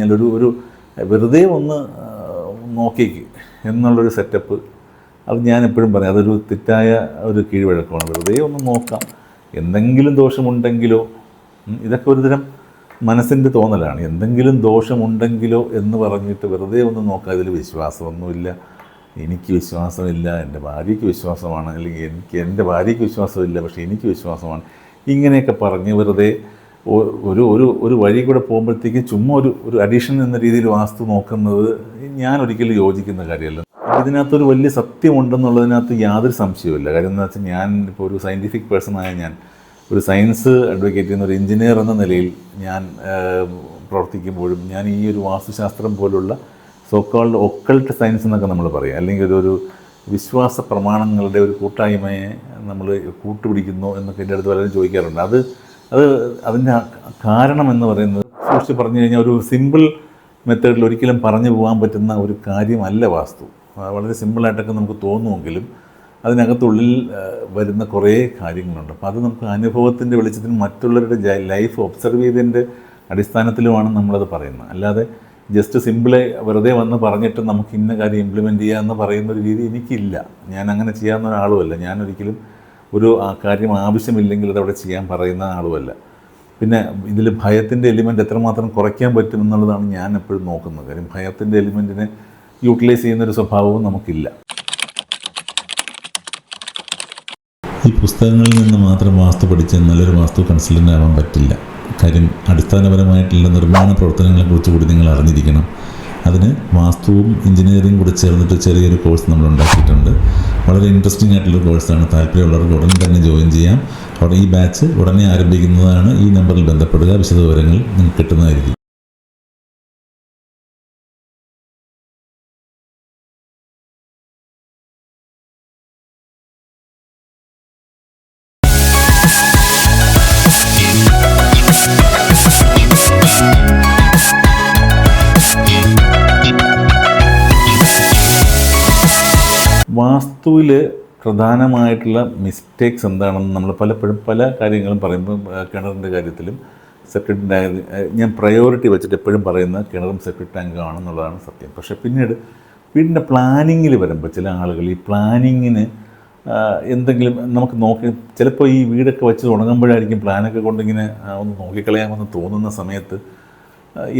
ഞാനൊരു ഒരു വെറുതെ ഒന്ന് നോക്കിക്ക് എന്നുള്ളൊരു സെറ്റപ്പ് അത് ഞാൻ എപ്പോഴും പറയാം അതൊരു തെറ്റായ ഒരു കീഴ്വഴക്കമാണ്. വെറുതെ ഒന്ന് നോക്കാം എന്തെങ്കിലും ദോഷമുണ്ടെങ്കിലോ ഇതൊക്കെ ഒരുതരം മനസ്സിന്റെ തോന്നലാണ്. എന്തെങ്കിലും ദോഷമുണ്ടെങ്കിലോ എന്ന് പറഞ്ഞിട്ട് വെറുതെ ഒന്ന് നോക്കാം ഇതിൽ വിശ്വാസമൊന്നുമില്ല എനിക്ക് വിശ്വാസമില്ല എന്റെ ഭാര്യയ്ക്ക് വിശ്വാസമാണ് അല്ലെങ്കിൽ എനിക്ക് എന്റെ ഭാര്യയ്ക്ക് വിശ്വാസമില്ല പക്ഷേ എനിക്ക് വിശ്വാസമാണ്. ഇങ്ങനെയൊക്കെ പറഞ്ഞ് വെറുതെ ഒരു ഒരു ഒരു വഴി കൂടെ പോകുമ്പോഴത്തേക്ക് ചുമ്മാ ഒരു ഒരു അഡീഷൻ എന്ന രീതിയിൽ വാസ്തു നോക്കുന്നത് ഞാൻ ഒരിക്കലും യോജിക്കുന്ന കാര്യമല്ല. ഇതിനകത്തൊരു വലിയ സത്യമുണ്ടെന്നുള്ളതിനകത്ത് യാതൊരു സംശയവുമില്ല. കാര്യം എന്താ വെച്ചാൽ ഞാൻ ഇപ്പോൾ ഒരു സയന്റിഫിക് പേഴ്സണായ ഞാൻ ഒരു സയൻസ് അഡ്വക്കേറ്റ് ചെയ്യുന്ന ഒരു എഞ്ചിനീയർ എന്ന നിലയിൽ ഞാൻ പ്രവർത്തിക്കുമ്പോഴും ഞാൻ ഈ ഒരു വാസ്തുശാസ്ത്രം പോലുള്ള സോക്കോൾഡ് ഒക്കൾട്ട് സയൻസ് എന്നൊക്കെ നമ്മൾ പറയും. അല്ലെങ്കിൽ ഇതൊരു വിശ്വാസ പ്രമാണങ്ങളുടെ ഒരു കൂട്ടായ്മയെ നമ്മൾ കൂട്ടുപിടിക്കുന്നു എന്നൊക്കെ എന്റെ അടുത്ത് പലരും ചോദിക്കാറുണ്ട്. അത് അത് അതിന്റെ കാരണം എന്ന് പറയുന്നത് സൂക്ഷിച്ച് പറഞ്ഞു കഴിഞ്ഞാൽ ഒരു സിമ്പിൾ മെത്തേഡിൽ ഒരിക്കലും പറഞ്ഞു പോകാൻ പറ്റുന്ന ഒരു കാര്യമല്ല വാസ്തു. വളരെ സിമ്പിളായിട്ടൊക്കെ നമുക്ക് തോന്നുമെങ്കിലും അതിനകത്തുള്ളിൽ വരുന്ന കുറേ കാര്യങ്ങളുണ്ട്. അപ്പോൾ അത് നമുക്ക് അനുഭവത്തിന്റെ വെളിച്ചത്തിൽ മറ്റുള്ളവരുടെ ലൈഫ് ഒബ്സർവ് ചെയ്തതിന്റെ അടിസ്ഥാനത്തിലുമാണ് നമ്മളത് പറയുന്നത്. അല്ലാതെ ജസ്റ്റ് സിമ്പിളെ വെറുതെ വന്ന് പറഞ്ഞിട്ട് നമുക്ക് ഇന്ന കാര്യം ഇംപ്ലിമെന്റ് ചെയ്യാമെന്ന് പറയുന്ന ഒരു രീതി എനിക്കില്ല. ഞാൻ അങ്ങനെ ചെയ്യാവുന്ന ഒരാളുമല്ല. ഞാൻ ഒരിക്കലും ഒരു കാര്യം ആവശ്യമില്ലെങ്കിൽ അത് അവിടെ ചെയ്യാൻ പറയുന്ന ആളുമല്ല. പിന്നെ ഇതിൽ ഭയത്തിന്റെ എലിമെന്റ് എത്രമാത്രം കുറയ്ക്കാൻ പറ്റും എന്നുള്ളതാണ് ഞാൻ എപ്പോഴും നോക്കുന്നത്. കാര്യം ഭയത്തിന്റെ എലിമെന്റിനെ യൂട്ടിലൈസ് ചെയ്യുന്നൊരു സ്വഭാവവും നമുക്കില്ല. ഈ പുസ്തകങ്ങളിൽ നിന്ന് മാത്രം വാസ്തു പഠിച്ച് നല്ലൊരു വാസ്തു കൺസൾട്ടന്റ് ആവാൻ പറ്റില്ല. കാര്യം അടിസ്ഥാനപരമായിട്ടുള്ള നിർമ്മാണ പ്രവർത്തനങ്ങളെക്കുറിച്ച് കൂടി നിങ്ങൾ അറിഞ്ഞിരിക്കണം. അതിന് വാസ്തുവും എഞ്ചിനീയറിംഗും കൂടി ചേർന്നിട്ട് ചെറിയൊരു കോഴ്സ് നമ്മൾ ഉണ്ടാക്കിയിട്ടുണ്ട്. വളരെ ഇൻട്രസ്റ്റിംഗ് ആയിട്ടുള്ള കോഴ്സാണ് താല്പര്യമുള്ളവർക്ക് ഉടൻ തന്നെ ജോയിൻ ചെയ്യാം. അവിടെ ഈ ബാച്ച് ഉടനെ ആരംഭിക്കുന്നതാണ് ഈ നമ്പറിൽ ബന്ധപ്പെടുക. വിശദവിവരങ്ങൾ നിങ്ങൾക്ക് കിട്ടുന്നതായിരിക്കും. വാസ്തുവിൽ പ്രധാനമായിട്ടുള്ള മിസ്റ്റേക്സ് എന്താണെന്ന് നമ്മൾ പലപ്പോഴും പല കാര്യങ്ങളും പറയുമ്പോൾ കിണറിന്റെ കാര്യത്തിലും സെപ്റ്റിക് ടാങ്ക് ഞാൻ പ്രയോറിറ്റി വെച്ചിട്ട് എപ്പോഴും പറയുന്ന കിണറും സെപ്റ്റിക് ടാങ്കും ആണെന്നുള്ളതാണ് സത്യം. പക്ഷേ പിന്നീട് വീടിന്റെ പ്ലാനിങ്ങിൽ വരുമ്പോൾ ചില ആളുകൾ ഈ പ്ലാനിങ്ങിന് എന്തെങ്കിലും നമുക്ക് നോക്കി ചിലപ്പോൾ ഈ വീടൊക്കെ വെച്ച് തുടങ്ങുമ്പോഴായിരിക്കും പ്ലാനൊക്കെ കൊണ്ടിങ്ങനെ ഒന്ന് നോക്കിക്കളയാമെന്ന് തോന്നുന്ന സമയത്ത്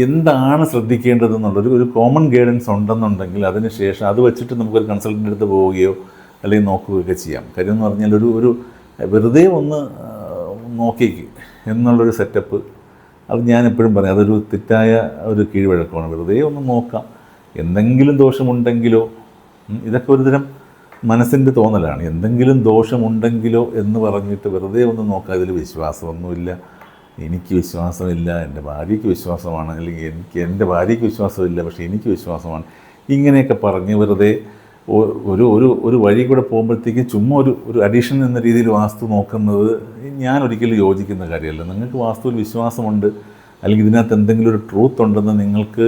എന്താണ് ശ്രദ്ധിക്കേണ്ടതെന്നുള്ളൊരു ഒരു കോമൺ ഗൈഡൻസ് ഉണ്ടെന്നുണ്ടെങ്കിൽ അതിന് ശേഷം അത് വെച്ചിട്ട് നമുക്കൊരു കൺസൾട്ടന്റ് അടുത്ത് പോവുകയോ അല്ലെങ്കിൽ നോക്കുകയൊക്കെ ചെയ്യാം. കാര്യം എന്ന് പറഞ്ഞാൽ ഒരു ഒരു വെറുതെ ഒന്ന് നോക്കിക്ക് എന്നുള്ളൊരു സെറ്റപ്പ് അത് ഞാൻ എപ്പോഴും പറയും. അതൊരു തെറ്റായ ഒരു കീഴ്വഴക്കമാണ്. വെറുതെ ഒന്ന് നോക്കാം. എന്തെങ്കിലും ദോഷമുണ്ടെങ്കിലോ ഇതൊക്കെ ഒരുതരം മനസ്സിന്റെ തോന്നലാണ്. എന്തെങ്കിലും ദോഷമുണ്ടെങ്കിലോ എന്ന് പറഞ്ഞിട്ട് വെറുതെ ഒന്ന് നോക്കാം. ഇതിൽ വിശ്വാസമൊന്നുമില്ല. എനിക്ക് വിശ്വാസമില്ല. എന്റെ ഭാര്യയ്ക്ക് വിശ്വാസമാണ്. അല്ലെങ്കിൽ എനിക്ക് എന്റെ ഭാര്യയ്ക്ക് വിശ്വാസമില്ല. പക്ഷേ എനിക്ക് വിശ്വാസമാണ്. ഇങ്ങനെയൊക്കെ പറഞ്ഞ് വെറുതെ ഒരു ഒരു ഒരു വഴി കൂടെ പോകുമ്പോഴത്തേക്ക് ചുമ്മാ ഒരു ഒരു അഡീഷൻ എന്ന രീതിയിൽ വാസ്തു നോക്കുന്നത് ഞാൻ ഒരിക്കലും യോജിക്കുന്ന കാര്യമല്ല. നിങ്ങൾക്ക് വാസ്തുവിൽ വിശ്വാസമുണ്ട് അല്ലെങ്കിൽ ഇതിനകത്ത് എന്തെങ്കിലും ഒരു ട്രൂത്ത് ഉണ്ടെന്ന് നിങ്ങൾക്ക്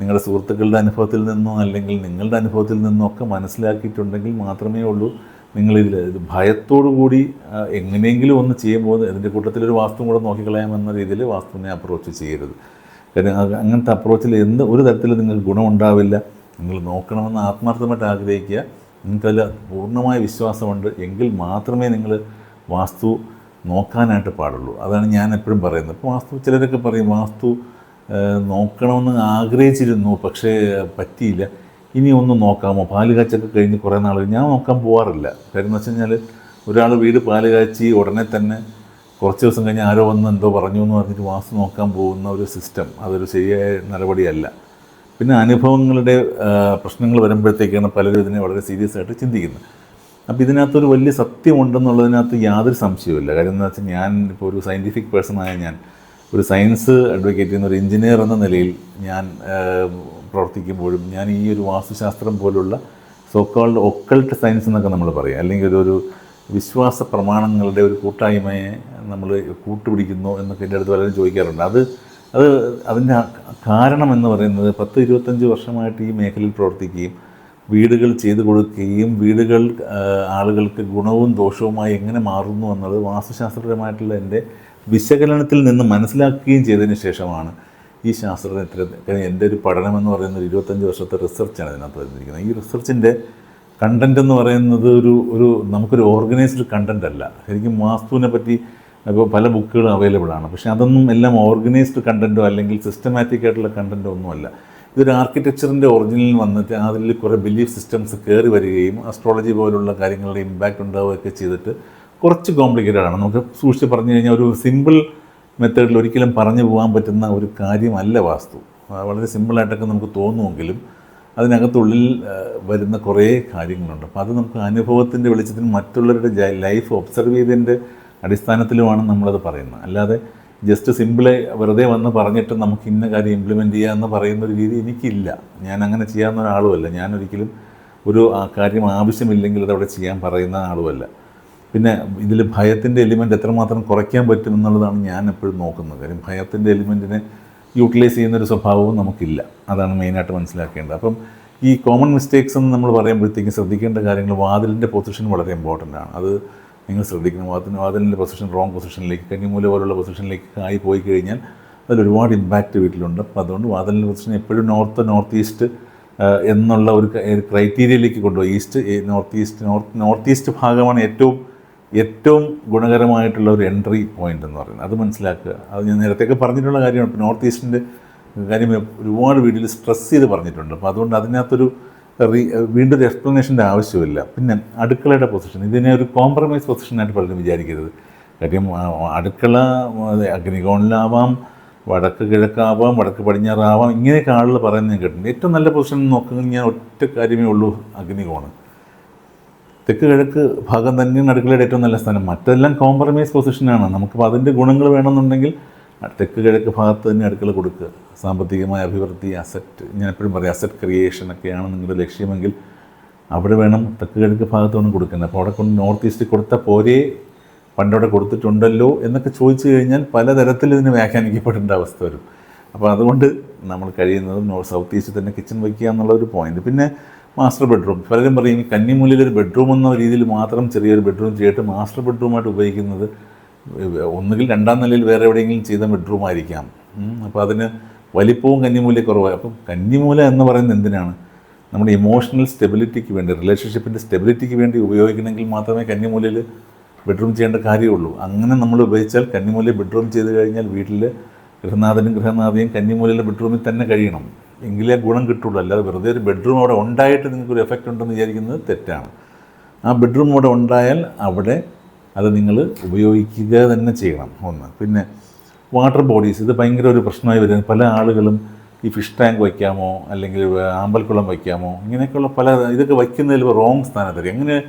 നിങ്ങളുടെ സുഹൃത്തുക്കളുടെ അനുഭവത്തിൽ നിന്നോ അല്ലെങ്കിൽ നിങ്ങളുടെ അനുഭവത്തിൽ നിന്നോ ഒക്കെ മനസ്സിലാക്കിയിട്ടുണ്ടെങ്കിൽ മാത്രമേ ഉള്ളൂ നിങ്ങളിതിൽ ഭയത്തോടു കൂടി എങ്ങനെയെങ്കിലും ഒന്ന് ചെയ്യുമ്പോൾ ഇതിന്റെ കൂട്ടത്തിലൊരു വാസ്തു കൂടെ നോക്കിക്കളയാമെന്ന രീതിയിൽ വാസ്തുവിനെ അപ്രോച്ച് ചെയ്യരുത്. കാര്യം അങ്ങനത്തെ അപ്രോച്ചിൽ എന്ത് ഒരു തരത്തിൽ നിങ്ങൾക്ക് ഗുണമുണ്ടാവില്ല. നിങ്ങൾ നോക്കണമെന്ന് ആത്മാർത്ഥമായിട്ട് ആഗ്രഹിക്കുക. നിങ്ങൾക്കതിൽ പൂർണമായ വിശ്വാസമുണ്ട് എങ്കിൽ മാത്രമേ നിങ്ങൾ വാസ്തു നോക്കാനായിട്ട് പാടുള്ളൂ. അതാണ് ഞാൻ എപ്പോഴും പറയുന്നത്. ഇപ്പോൾ വാസ്തു ചിലരൊക്കെ പറയും വാസ്തു നോക്കണമെന്ന് ആഗ്രഹിച്ചിരുന്നു പക്ഷേ പറ്റിയില്ല. ഇനി ഒന്ന് നോക്കാമോ? പാൽ കാച്ചൊക്കെ കഴിഞ്ഞ് കുറേ നാൾ ഞാൻ നോക്കാൻ പോകാറില്ല കാര്യം എന്ന് വെച്ച് കഴിഞ്ഞാൽ ഒരാൾ വീട് പാൽ കാച്ചി ഉടനെ തന്നെ കുറച്ച് ദിവസം കഴിഞ്ഞ് ആരോ വന്ന് എന്തോ പറഞ്ഞു എന്ന് പറഞ്ഞിട്ട് വാസ്തു നോക്കാൻ പോകുന്ന ഒരു സിസ്റ്റം അതൊരു ശരിയായ നടപടിയല്ല. പിന്നെ അനുഭവങ്ങളുടെ പ്രശ്നങ്ങൾ വരുമ്പോഴത്തേക്കാണ് പലരും ഇതിനെ വളരെ സീരിയസ് ആയിട്ട് ചിന്തിക്കുന്നത്. അപ്പോൾ ഇതിനകത്തൊരു വലിയ സത്യമുണ്ടെന്നുള്ളതിനകത്ത് യാതൊരു സംശയവുമില്ല. കാര്യം എന്താ വെച്ചാൽ ഞാൻ ഇപ്പോൾ ഒരു സയന്റിഫിക് പേഴ്സണായ ഞാൻ ഒരു സയൻസ് അഡ്വക്കേറ്റ് ചെയ്യുന്ന ഒരു എഞ്ചിനീയർ എന്ന നിലയിൽ ഞാൻ പ്രവർത്തിക്കുമ്പോഴും ഞാൻ ഈ ഒരു വാസ്തുശാസ്ത്രം പോലുള്ള സോക്കോൾഡ് ഒക്കൾട്ട് സയൻസ് എന്നൊക്കെ നമ്മൾ പറയാം. അല്ലെങ്കിൽ ഒരു വിശ്വാസ പ്രമാണങ്ങളുടെ ഒരു കൂട്ടായ്മയെ നമ്മൾ കൂട്ടുപിടിക്കുന്നു എന്നൊക്കെ എന്റെ അടുത്ത് പലരും ചോദിക്കാറുണ്ട്. അത് അത് അതിന്റെ കാരണം എന്ന് പറയുന്നത് പത്ത് ഇരുപത്തഞ്ച് വർഷമായിട്ട് ഈ മേഖലയിൽ പ്രവർത്തിക്കുകയും വീടുകൾ ചെയ്തു കൊടുക്കുകയും വീടുകൾ ആളുകൾക്ക് ഗുണവും ദോഷവുമായി എങ്ങനെ മാറുന്നു എന്നുള്ളത് വാസ്തുശാസ്ത്രപരമായിട്ടുള്ള എന്റെ വിശകലനത്തിൽ നിന്ന് മനസ്സിലാക്കുകയും ചെയ്തതിന് ശേഷമാണ് ഈ ശാസ്ത്രജ്ഞത്തിൽ കാര്യം എന്റെ ഒരു പഠനം എന്ന് പറയുന്നത് ഇരുപത്തഞ്ച് വർഷത്തെ റിസർച്ചാണ് ഇതിനകത്ത് വരുന്നിരിക്കുന്നത് ഈ റിസർച്ചിന്റെ കണ്ടന്റ് എന്ന് പറയുന്നത് ഒരു ഒരു നമുക്കൊരു ഓർഗനൈസ്ഡ് കണ്ടന്റ് അല്ല. ശരിക്കും വാസ്തുവിനെ പറ്റി ഇപ്പോൾ പല ബുക്കുകളും അവൈലബിൾ ആണ്. പക്ഷേ അതൊന്നും എല്ലാം ഓർഗനൈസ്ഡ് കണ്ടന്റോ അല്ലെങ്കിൽ സിസ്റ്റമാറ്റിക് ആയിട്ടുള്ള കണ്ടന്റോ ഒന്നുമല്ല. ഇതൊരു ആർക്കിടെക്ചറിന്റെ ഒറിജിനലിൽ വന്നിട്ട് അതിൽ കുറേ ബിലീഫ് സിസ്റ്റംസ് കയറി വരികയും അസ്ട്രോളജി പോലുള്ള കാര്യങ്ങളുടെ ഇമ്പാക്റ്റ് ഉണ്ടാവുകയൊക്കെ ചെയ്തിട്ട് കുറച്ച് കോംപ്ലിക്കേറ്റഡ് ആണ്. നമുക്ക് സൂക്ഷിച്ച് പറഞ്ഞു കഴിഞ്ഞാൽ ഒരു സിമ്പിൾ മെത്തേഡിൽ ഒരിക്കലും പറഞ്ഞു പോകാൻ പറ്റുന്ന ഒരു കാര്യമല്ല വാസ്തു. വളരെ സിമ്പിളായിട്ടൊക്കെ നമുക്ക് തോന്നുമെങ്കിലും അതിനകത്തുള്ളിൽ വരുന്ന കുറേ കാര്യങ്ങളുണ്ട്. അപ്പോൾ അത് നമുക്ക് അനുഭവത്തിന്റെ വെളിച്ചത്തിൽ മറ്റുള്ളവരുടെ ലൈഫ് ഒബ്സർവ് ചെയ്തതിന്റെ അടിസ്ഥാനത്തിലുമാണ് നമ്മളത് പറയുന്നത്. അല്ലാതെ ജസ്റ്റ് സിമ്പിളെ വെറുതെ വന്ന് പറഞ്ഞിട്ട് നമുക്ക് ഇന്ന കാര്യം ഇംപ്ലിമെന്റ് ചെയ്യാമെന്ന് പറയുന്ന ഒരു രീതി എനിക്കില്ല. ഞാൻ അങ്ങനെ ചെയ്യാവുന്ന ഒരാളുമല്ല. ഞാനൊരിക്കലും ഒരു കാര്യം ആവശ്യമില്ലെങ്കിൽ അതവിടെ ചെയ്യാൻ പറയുന്ന ആളുമല്ല. പിന്നെ ഇതിൽ ഭയത്തിന്റെ എലിമെന്റ് എത്രമാത്രം കുറയ്ക്കാൻ പറ്റും എന്നുള്ളതാണ് ഞാൻ എപ്പോഴും നോക്കുന്നത്. കാര്യം ഭയത്തിന്റെ എലിമെന്റിനെ യൂട്ടിലൈസ് ചെയ്യുന്നൊരു സ്വഭാവവും നമുക്കില്ല. അതാണ് മെയിനായിട്ട് മനസ്സിലാക്കേണ്ടത്. അപ്പം ഈ കോമൺ മിസ്റ്റേക്സ് എന്ന് നമ്മൾ പറയുമ്പോഴത്തേക്കും ശ്രദ്ധിക്കേണ്ട കാര്യങ്ങൾ വാതിലിന്റെ പൊസിഷൻ വളരെ ഇമ്പോർട്ടന്റ് ആണ്. അത് നിങ്ങൾ ശ്രദ്ധിക്കണം. വാതിന് വാതിലിന്റെ പൊസിഷൻ റോങ് പൊസിഷനിലേക്ക് കന്നിമൂല പോലുള്ള പൊസിഷനിലേക്ക് ആയി പോയി കഴിഞ്ഞാൽ അതിലൊരുപാട് ഇമ്പാക്റ്റ് വീട്ടിലുണ്ട്. അപ്പോൾ അതുകൊണ്ട് വാതിലിന്റെ പൊസിഷൻ എപ്പോഴും നോർത്ത് നോർത്ത് ഈസ്റ്റ് എന്നുള്ള ഒരു ക്രൈറ്റീരിയയിലേക്ക് കൊണ്ടുപോയി. East north east north north east ഭാഗമാണ് ഏറ്റവും ഏറ്റവും ഗുണകരമായിട്ടുള്ള ഒരു എൻട്രി പോയിന്റ് എന്ന് പറയുന്നത്. അത് മനസ്സിലാക്കുക. അത് ഞാൻ നേരത്തെയൊക്കെ പറഞ്ഞിട്ടുള്ള കാര്യമാണ്. ഇപ്പോൾ നോർത്ത് ഈസ്റ്റിന്റെ കാര്യം ഒരുപാട് വീട്ടിൽ സ്ട്രെസ് ചെയ്ത് പറഞ്ഞിട്ടുണ്ട്. അപ്പോൾ അതുകൊണ്ട് അതിനകത്തൊരു വീണ്ടും ഒരു എക്സ്പ്ലനേഷന്റെ ആവശ്യമില്ല. പിന്നെ അടുക്കളയുടെ പൊസിഷൻ ഇതിനെ ഒരു കോംപ്രമൈസ് പൊസിഷനായിട്ട് പലരും വിചാരിക്കരുത്. കാര്യം അടുക്കള അഗ്നികോണിലാവാം വടക്ക് കിഴക്കാവാം വടക്ക് പടിഞ്ഞാറാവാം ഇങ്ങനെയൊക്കെ ആളുകൾ പറയുന്നത് ഞാൻ കേട്ടിട്ടുണ്ട്. ഏറ്റവും നല്ല പൊസിഷൻ നോക്കുന്നത് ഞാൻ ഒറ്റ കാര്യമേ ഉള്ളൂ അഗ്നികോണ്. തെക്ക് കിഴക്ക് ഭാഗം തന്നെയാണ് അടുക്കളയുടെ ഏറ്റവും നല്ല സ്ഥാനം. മറ്റെല്ലാം കോംപ്രമൈസ് പൊസിഷനാണ് നമുക്കിപ്പോൾ അതിന്റെ ഗുണങ്ങൾ വേണമെന്നുണ്ടെങ്കിൽ തെക്ക് കിഴക്ക് ഭാഗത്ത് തന്നെ അടുക്കള കൊടുക്കുക. സാമ്പത്തികമായ അഭിവൃദ്ധി അസറ്റ് ഞാൻ എപ്പോഴും പറയും അസറ്റ് ക്രിയേഷൻ ഒക്കെയാണ് നിങ്ങളുടെ ലക്ഷ്യമെങ്കിൽ അവിടെ വേണം തെക്ക് കിഴക്ക് ഭാഗത്ത് വേണം കൊടുക്കുന്നത് അപ്പോൾ അവിടെ കൊണ്ട് നോർത്ത് ഈസ്റ്റ് കൊടുത്ത പോരേ പണ്ടവിടെ കൊടുത്തിട്ടുണ്ടല്ലോ എന്നൊക്കെ ചോദിച്ചു കഴിഞ്ഞാൽ പലതരത്തിൽ ഇതിന് വ്യാഖ്യാനിക്കപ്പെടേണ്ട അവസ്ഥ വരും. അപ്പോൾ അതുകൊണ്ട് നമ്മൾ കഴിയുന്നത് നോർത്ത് സൗത്ത് ഈസ്റ്റ് തന്നെ കിച്ചൺ വയ്ക്കുക എന്നുള്ള ഒരു പോയിന്റ് പിന്നെ മാസ്റ്റർ ബെഡ്റൂം പലരും പറയും കന്നിമൂലയിൽ ഒരു ബെഡ്റൂം എന്ന രീതിയിൽ മാത്രം ചെറിയൊരു ബെഡ്റൂം ചെയ്തിട്ട് മാസ്റ്റർ ബെഡ്റൂമായിട്ട് ഉപയോഗിക്കുന്നത് ഒന്നുകിൽ രണ്ടാം നിലയിൽ വേറെ എവിടെയെങ്കിലും ചെയ്ത ബെഡ്റൂം ആയിരിക്കാം. അപ്പോൾ അതിന് വലിപ്പവും കന്നിമൂല കുറവായി അപ്പം കന്നിമൂല എന്ന് പറയുന്നത് എന്തിനാണ്? നമ്മുടെ ഇമോഷണൽ സ്റ്റെബിലിറ്റിക്ക് വേണ്ടി റിലേഷൻഷിപ്പിന്റെ സ്റ്റെബിലിറ്റിക്ക് വേണ്ടി ഉപയോഗിക്കണമെങ്കിൽ മാത്രമേ കന്നിമൂലയിൽ ബെഡ്റൂം ചെയ്യേണ്ട കാര്യമുള്ളൂ. അങ്ങനെ നമ്മൾ ഉപയോഗിച്ചാൽ കന്നിമൂലയിൽ ബെഡ്റൂം ചെയ്ത് കഴിഞ്ഞാൽ വീട്ടിൽ ഗൃഹനാഥനും ഗൃഹനാഥയും കന്നിമൂലയിലെ ബെഡ്റൂമിൽ തന്നെ കഴിയണം. എങ്കിലേ ഗുണം കിട്ടുള്ളൂ. അല്ലാതെ വെറുതെ ഒരു ബെഡ്റൂം അവിടെ ഉണ്ടായിട്ട് നിങ്ങൾക്കൊരു എഫക്റ്റ് ഉണ്ടെന്ന് വിചാരിക്കുന്നത് തെറ്റാണ്. ആ ബെഡ്റൂം അവിടെ ഉണ്ടായാൽ അവിടെ അത് നിങ്ങൾ ഉപയോഗിക്കുക തന്നെ ചെയ്യണം. ഒന്ന്. പിന്നെ വാട്ടർ ബോഡീസ് ഇത് ഭയങ്കര ഒരു പ്രശ്നമായി വരുന്നത് പല ആളുകളും ഈ ഫിഷ് ടാങ്ക് വയ്ക്കാമോ അല്ലെങ്കിൽ ആമ്പൽക്കുളം വയ്ക്കാമോ ഇങ്ങനെയൊക്കെയുള്ള പല ഇതൊക്കെ വയ്ക്കുന്നതിൽ റോങ് സ്ഥാനത്തായിരിക്കും അങ്ങനെ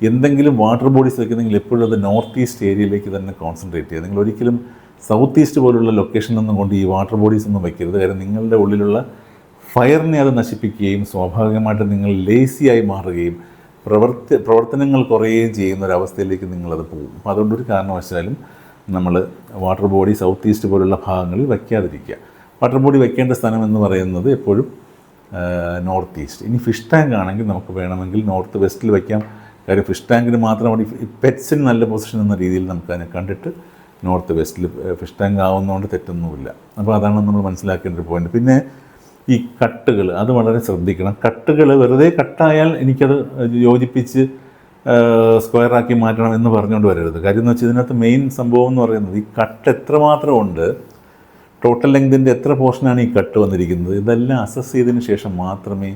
എന്തെങ്കിലും വാട്ടർ ബോഡീസ് വയ്ക്കുന്നെങ്കിൽ എപ്പോഴും അത് നോർത്ത് ഈസ്റ്റ് ഏരിയയിലേക്ക് തന്നെ കോൺസെൻട്രേറ്റ് ചെയ്യുക. നിങ്ങൾ ഒരിക്കലും സൗത്ത് ഈസ്റ്റ് പോലുള്ള ലൊക്കേഷനൊന്നും കൊണ്ട് ഈ വാട്ടർ ബോഡീസ് ഒന്നും വയ്ക്കരുത്. കാരണം നിങ്ങളുടെ ഉള്ളിലുള്ള ഫയറിനെ അത് നശിപ്പിക്കുകയും സ്വാഭാവികമായിട്ട് നിങ്ങൾ ലേസിയായി മാറുകയും പ്രവർത്തി പ്രവർത്തനങ്ങൾ കുറയുകയും ചെയ്യുന്ന ഒരവസ്ഥയിലേക്ക് നിങ്ങളത് പോകും. അപ്പോൾ അതുകൊണ്ടൊരു കാരണവശാലും നമ്മൾ വാട്ടർ ബോഡി സൗത്ത് ഈസ്റ്റ് പോലുള്ള ഭാഗങ്ങളിൽ വയ്ക്കാതിരിക്കുക. വാട്ടർ ബോഡി വയ്ക്കേണ്ട സ്ഥലം എന്ന് പറയുന്നത് എപ്പോഴും നോർത്ത് ഈസ്റ്റ്. ഇനി ഫിഷ് ടാങ്ക് ആണെങ്കിൽ നമുക്ക് വേണമെങ്കിൽ നോർത്ത് വെസ്റ്റിൽ വയ്ക്കാം. കാര്യം ഫിഷ് ടാങ്കിന് മാത്രം അവിടെ പെറ്റ്സിന് നല്ല പൊസിഷൻ എന്ന രീതിയിൽ നമുക്ക് അതിനെ കണ്ടിട്ട് നോർത്ത് വെസ്റ്റിൽ ഫിഷ് ടാങ്ക് ആവുന്നതുകൊണ്ട് തെറ്റൊന്നുമില്ല. അപ്പോൾ അതാണ് നമ്മൾ മനസ്സിലാക്കേണ്ട ഒരു പോയിന്റ്. പിന്നെ ഈ കട്ടുകൾ അത് വളരെ ശ്രദ്ധിക്കണം. കട്ടുകൾ വെറുതെ കട്ടായാൽ എനിക്കത് യോജിപ്പിച്ച് സ്ക്വയറാക്കി മാറ്റണം എന്ന് പറഞ്ഞുകൊണ്ട് വരരുത്. കാര്യം എന്ന് വെച്ചാൽ ഇതിനകത്ത് മെയിൻ സംഭവം എന്ന് പറയുന്നത് ഈ കട്ട് എത്രമാത്രം ഉണ്ട് ടോട്ടൽ ലെങ്തിന്റെ എത്ര പോർഷനാണ് ഈ കട്ട് വന്നിരിക്കുന്നത് ഇതെല്ലാം അസസ് ചെയ്തതിന് ശേഷം മാത്രമേ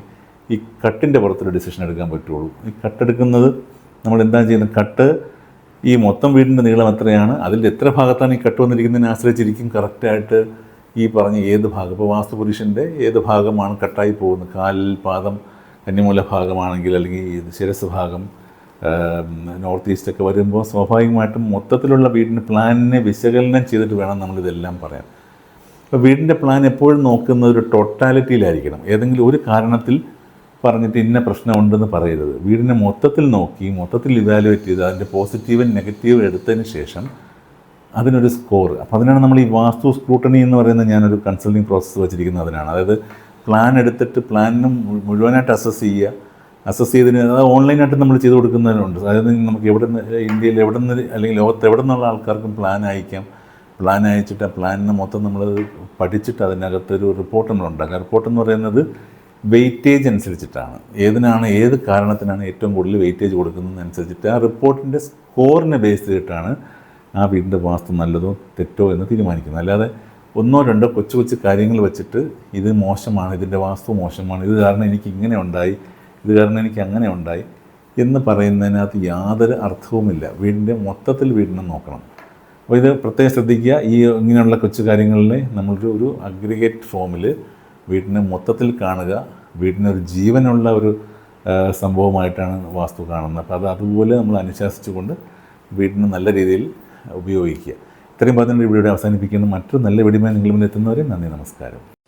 ഈ കട്ടിന്റെ പുറത്തൊരു ഡിസിഷൻ എടുക്കാൻ പറ്റുള്ളൂ. ഈ കട്ടെടുക്കുന്നത് നമ്മൾ എന്താണ് ചെയ്യുന്നത്? കട്ട് ഈ മൊത്തം വീടിന്റെ നീളം എത്രയാണ് അതിൽ എത്ര ഭാഗത്താണ് ഈ കട്ട് വന്നിരിക്കുന്നതിനെ ആശ്രയിച്ചിരിക്കും കറക്റ്റായിട്ട് ഈ പറഞ്ഞ ഏത് ഭാഗം? ഇപ്പോൾ വാസ്തുപുരുഷന്റെ ഏത് ഭാഗമാണ് കട്ടായി പോകുന്നത്? കാലിൽ പാദം കന്നിമൂല ഭാഗമാണെങ്കിൽ അല്ലെങ്കിൽ ശിരസ് ഭാഗം നോർത്ത് ഈസ്റ്റ് ഒക്കെ വരുമ്പോൾ സ്വാഭാവികമായിട്ടും മൊത്തത്തിലുള്ള വീടിന്റെ പ്ലാനിനെ വിശകലനം ചെയ്തിട്ട് വേണം നമ്മളിതെല്ലാം പറയാൻ. അപ്പോൾ വീടിന്റെ പ്ലാൻ എപ്പോഴും നോക്കുന്നത് ഒരു ടോട്ടാലിറ്റിയിലായിരിക്കണം. ഏതെങ്കിലും ഒരു കാരണത്തിൽ പറഞ്ഞിട്ട് ഇന്ന പ്രശ്നമുണ്ടെന്ന് പറയരുത്. വീടിനെ മൊത്തത്തിൽ നോക്കി മൊത്തത്തിൽ ഇവാലുവേറ്റ് ചെയ്ത് അതിന്റെ പോസിറ്റീവും നെഗറ്റീവും എടുത്തതിന് ശേഷം അതിനൊരു സ്കോർ അപ്പോൾ അതിനാണ് നമ്മൾ ഈ വാസ്തു സ്ക്രൂട്ടണി എന്ന് പറയുന്ന ഞാനൊരു കൺസൾട്ടിങ് പ്രോസസ്സ് വെച്ചിരിക്കുന്നത് അതിനാണ്. അതായത് പ്ലാൻ എടുത്തിട്ട് പ്ലാനിനും മുഴുവനായിട്ട് അസസ് ചെയ്യുക. അസസ് ചെയ്തതിന് അത് ഓൺലൈനായിട്ട് നമ്മൾ ചെയ്ത് കൊടുക്കുന്നതിനുണ്ട് അതായത് നമുക്ക് എവിടെ നിന്ന് ഇന്ത്യയിൽ എവിടെ നിന്ന് അല്ലെങ്കിൽ ലോകത്ത് എവിടെ നിന്നുള്ള ആൾക്കാർക്കും പ്ലാൻ അയക്കാം. പ്ലാൻ അയച്ചിട്ട് ആ പ്ലാനിനെ മൊത്തം നമ്മൾ പഠിച്ചിട്ട് അതിനകത്തൊരു റിപ്പോർട്ട് നമ്മൾ ഉണ്ടാക്കുക. റിപ്പോർട്ട് എന്ന് പറയുന്നത് വെയിറ്റേജ് അനുസരിച്ചിട്ടാണ്. ഏതിനാണ് ഏത് കാരണത്തിനാണ് ഏറ്റവും കൂടുതൽ വെയിറ്റേജ് കൊടുക്കുന്നതനുസരിച്ചിട്ട് ആ റിപ്പോർട്ടിന്റെ സ്കോറിനെ ബേസ് ചെയ്തിട്ടാണ് ആ വീടിന്റെ വാസ്തു നല്ലതോ തെറ്റോ എന്ന് തീരുമാനിക്കുന്നത് അല്ലാതെ ഒന്നോ രണ്ടോ കൊച്ചു കൊച്ചു കാര്യങ്ങൾ വെച്ചിട്ട് ഇത് മോശമാണ് ഇതിന്റെ വാസ്തു മോശമാണ് ഇത് കാരണം എനിക്ക് ഇങ്ങനെ ഉണ്ടായി ഇത് കാരണം എനിക്ക് അങ്ങനെ ഉണ്ടായി എന്ന് പറയുന്നതിനകത്ത് യാതൊരു അർത്ഥവുമില്ല. വീടിന്റെ മൊത്തത്തിൽ വീടിനെ നോക്കണം. അപ്പോൾ ഇത് പ്രത്യേകം ശ്രദ്ധിക്കുക. ഈ ഇങ്ങനെയുള്ള കൊച്ചു കാര്യങ്ങളിൽ നമ്മളൊരു ഒരു അഗ്രിഗേറ്റ് ഫോമിൽ വീടിനെ മൊത്തത്തിൽ കാണുക. വീടിനൊരു ജീവനുള്ള ഒരു സംഭവമായിട്ടാണ് വാസ്തു കാണുന്നത്. അപ്പോൾ അത് അതുപോലെ നമ്മൾ അനുശാസിച്ചുകൊണ്ട് വീടിന് നല്ല രീതിയിൽ ഉപയോഗിക്കുക. ഇത്രയും പറഞ്ഞുകൊണ്ട് ഇവിടെ അവസാനിപ്പിക്കുന്നു. മറ്റൊരു നല്ല വീഡിയോ നിങ്ങൾ മുന്നിൽ എത്തുന്നവരെ നന്ദി നമസ്കാരം.